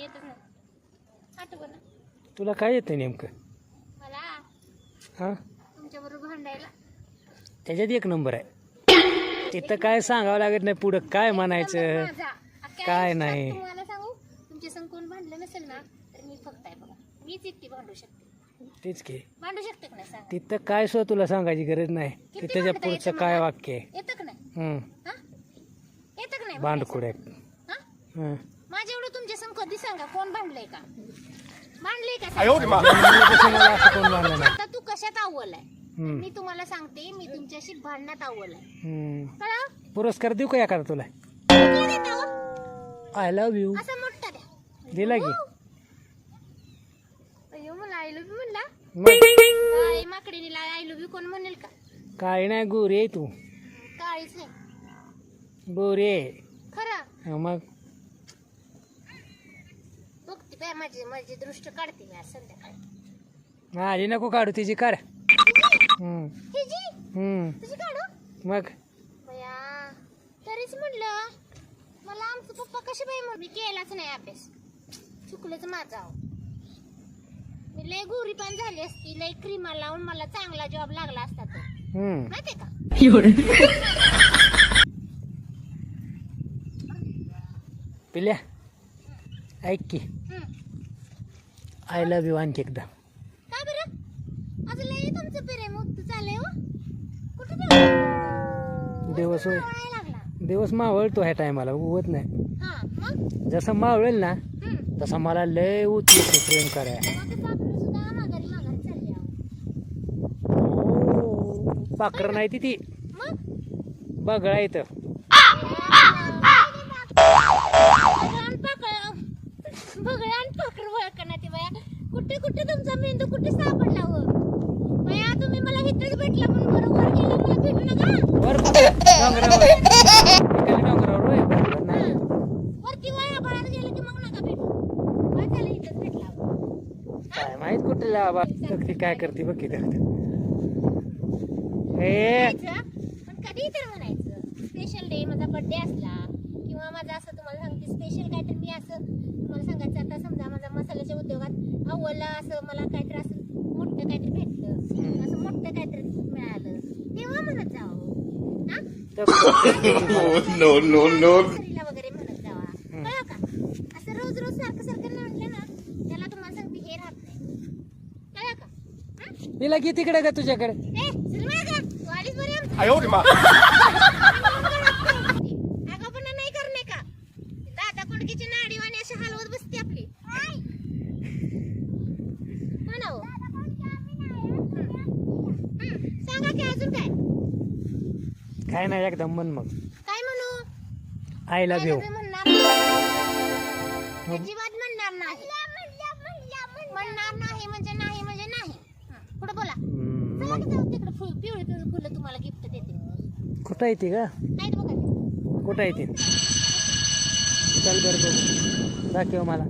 येतच नाही. आठवण तुला काय येतं नेमकं? मला? हां? तुमच्याबरोबर भांडायला. त्याच्यात एक नंबर आहे. तिथं काय सांगावं लागत नाही पुढं. काय म्हणायचं? माझा. अख्ख्या काय आयुष्यात नाही. तुम्हाला सांगू तुमच्या संग कोण भांडलं नसेल ना तर मी फक्त आहे बघा. मीच एकटी भांडू शकते. तेच की. भांडू शकते का नाही सांगा? तिथं काय सो तुला सांगायची गरज नाही. की किती त्याच्या भांडता पुढचं येतं काय मला? वाक्य आहे. येतं का नाही? हम्म, हा? येतं का नाही भांडकुड्या हा? हं. माझ्या एवढं तुमच्या संग कधी सांगा कोण भांडलंय का? भांडलंय का सांगा. आता तू कशात अव्वल आहे? हम्म, मी तुम्हाला सांगते मी तुमच्याशी भांडण्यात अव्वल आहे. हम्म. कळा पुरस्कार देऊ का एखादा तुला? हो? आय लव्ह यू असं मोठा द्या. दिला की. अय्यो मला आय लव्ह म्हणला. मग? काय माकडीला आय लव्ह कोण म्हणेल का? काय नाही गोरी तू. काळीच नाही. गोरी आहे. खरं? हं, मग? बाय माझी माझी दृष्ट काढते मी आज संध्याकाळी. माझी नको काढू तिची हम्म, हम्म. तुझी काढू? मग? बया तरीच म्हणलं मला आमचं पप्पा कसे बाई म्हणून मी केलाच नाही अभ्यास. चुकलंच माझं अहो. मी लय गोरी पण झाली असती लय क्रीमा लावून मला चांगला जॉब लागला असता तर. हम्म. माहितीये का? पिल्या? ऐक की. आय लव्ह यू आणखी एकदा. का बरं? आज लय तुमचं प्रेम मुक्त चाललंय हो. कुठे गेला? दिवस होय. मावळायला लागला? दिवस मावळतो ह्या टायमाला उगवत नाही. हा मग? जसं मावळेल ना हम्म. तसं मला लय उत येते प्रेम ते पाखरं सुद्धा माघारी माघारी चालली अहो. पाखर नाही ती ती. मग? बगळा येतं पाकर वळकना ते बाया. कुठे कुठे तुमचा मेंदू कुठे सापडला हो? बाया तुम्ही मला इथेच भेटला म्हणून बरोबर गेला मला भेटू नका. वरती वाया बाळात गेलं की मग नका भेटू. झालं इथेच भेटला हो. काय माहीत कुठे लावा ती काय करते बघ की करते. ए म्हणायचं, पण कधी तर म्हणायचं. स्पेशल डे माझा बर्थडे असला. किंवा माझा असं तुम्हाला सांगते स्पेशल काहीतरी मी असं तुम्हाला सांगायचं आता समजा माझा मसाल्याच्या उद्योगात अव्वलला असं मला काहीतरी असं मोठं काहीतरी भेटलं असं मोठं काहीतरी मिळालं तेव्हा म्हणत जावं हा नो नो नो सरीला वगैरे म्हणत जावा कळलं का असं रोज रोज सारखं सारखं म्हटलं ना त्याला तुम्हाला सांगते हे राहत नाही कळलं का हा? तिला की तिकडे का तुझ्याकडे ए, सलमान का? तू आलीस बरी आमची? 哎呦我的妈！ अजून काय? काय नाही एकदम मन मग. काय म्हणू? आय लव्ह यू काय म्हणणार नाही. अजिबात म्हणणार नाही. म्हणणार नाही म्हणजे नाही म्हणजे नाही. हं, पुढे बोला. चला की जाऊ तिकडे फुल पिवळी पिवळी फुलं तुम्हाला गिफ्ट देते. कुठं येते का नाही बघा. कुठं येते चल बरं बघू. दाखव मला.